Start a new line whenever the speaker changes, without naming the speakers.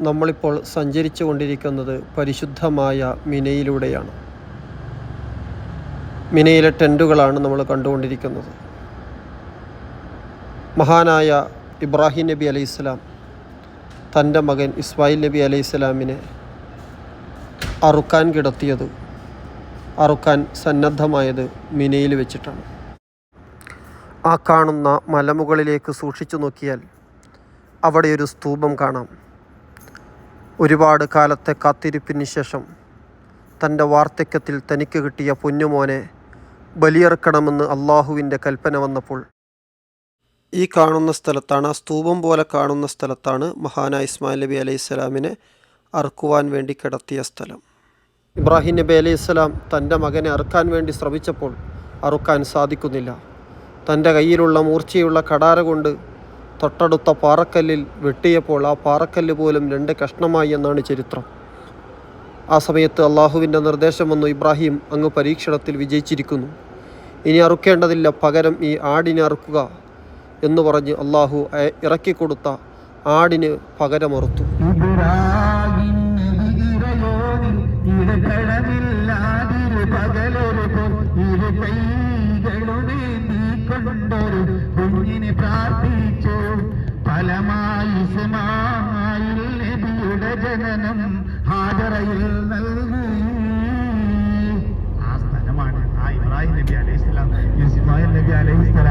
നമ്മളിപ്പോൾ സഞ്ചരിച്ചു കൊണ്ടിരിക്കുന്നത് പരിശുദ്ധമായ മിനയിലൂടെയാണ്. മിനയിലെ ടെന്റുകളാണ് നമ്മൾ കണ്ടുകൊണ്ടിരിക്കുന്നത്. മഹാനായ ഇബ്രാഹിം നബി അലൈഹി അലൈഹിസ്സലാം തന്റെ മകൻ ഇസ്മായിൽ നബി അലൈഹി അലൈഹിസ്സലാമിനെ അറുക്കാൻ കിടത്തിയത് അറുക്കാൻ സന്നദ്ധമായത് മിനയിൽ വെച്ചിട്ടാണ്. ആ കാണുന്ന മലമുകളിലേക്ക് സൂക്ഷിച്ചു നോക്കിയാൽ അവിടെ ഒരു സ്തൂപം കാണാം. ഒരുപാട് കാലത്തെ കാത്തിരിപ്പിന് ശേഷം തന്റെ വാർദ്ധക്യത്തിൽ തനിക്ക് കിട്ടിയ പൊന്നുമോനെ ബലിയെറുക്കണമെന്ന് അള്ളാഹുവിന്റെ കൽപ്പന വന്നപ്പോൾ ഈ കാണുന്ന സ്ഥലത്താണ് ആ സ്തൂപം പോലെ കാണുന്ന സ്ഥലത്താണ് മഹാനായ ഇസ്മായിൽ നബി അലൈഹി സ്വലാമിനെ അറുക്കുവാൻ വേണ്ടി കിടത്തിയ സ്ഥലം. ഇബ്രാഹിം നബി അലൈഹി സ്വലാം തന്റെ മകനെ അറുക്കാൻ വേണ്ടി ശ്രമിച്ചപ്പോൾ അറുക്കാൻ സാധിക്കുന്നില്ല. തന്റെ കയ്യിലുള്ള മൂർച്ചയുള്ള കടാര കൊണ്ട് തൊട്ടടുത്ത പാറക്കല്ലിൽ വെട്ടിയപ്പോൾ ആ പാറക്കല്ല് പോലും രണ്ട് കഷ്ണമായി എന്നാണ് ചരിത്രം. ആ സമയത്ത് അള്ളാഹുവിന്റെ നിർദ്ദേശം വന്നു ഇബ്രാഹിം അങ്ങ് പരീക്ഷണത്തിൽ വിജയിച്ചിരിക്കുന്നു. ഇനി അറുക്കേണ്ടതില്ല പകരം ഈ ആടിനെ അറുക്കുക എന്ന് പറഞ്ഞ് അള്ളാഹു ഇറക്കിക്കൊടുത്ത ആടിന് പകരമറുത്തു.
പകലൊരു നീക്കൊണ്ടൊരു കുഞ്ഞിനെ പ്രാർത്ഥിച്ചു ഫലമായി നബിയുടെ ജനനം ഹാജറയിൽ നൽകി. ആ സ്ഥലമാണ് ആ ഇബ്രാഹിം നബി അലൈഹിസ്സലാം. ഇസ്മായിൽ നബി വേണ്ടി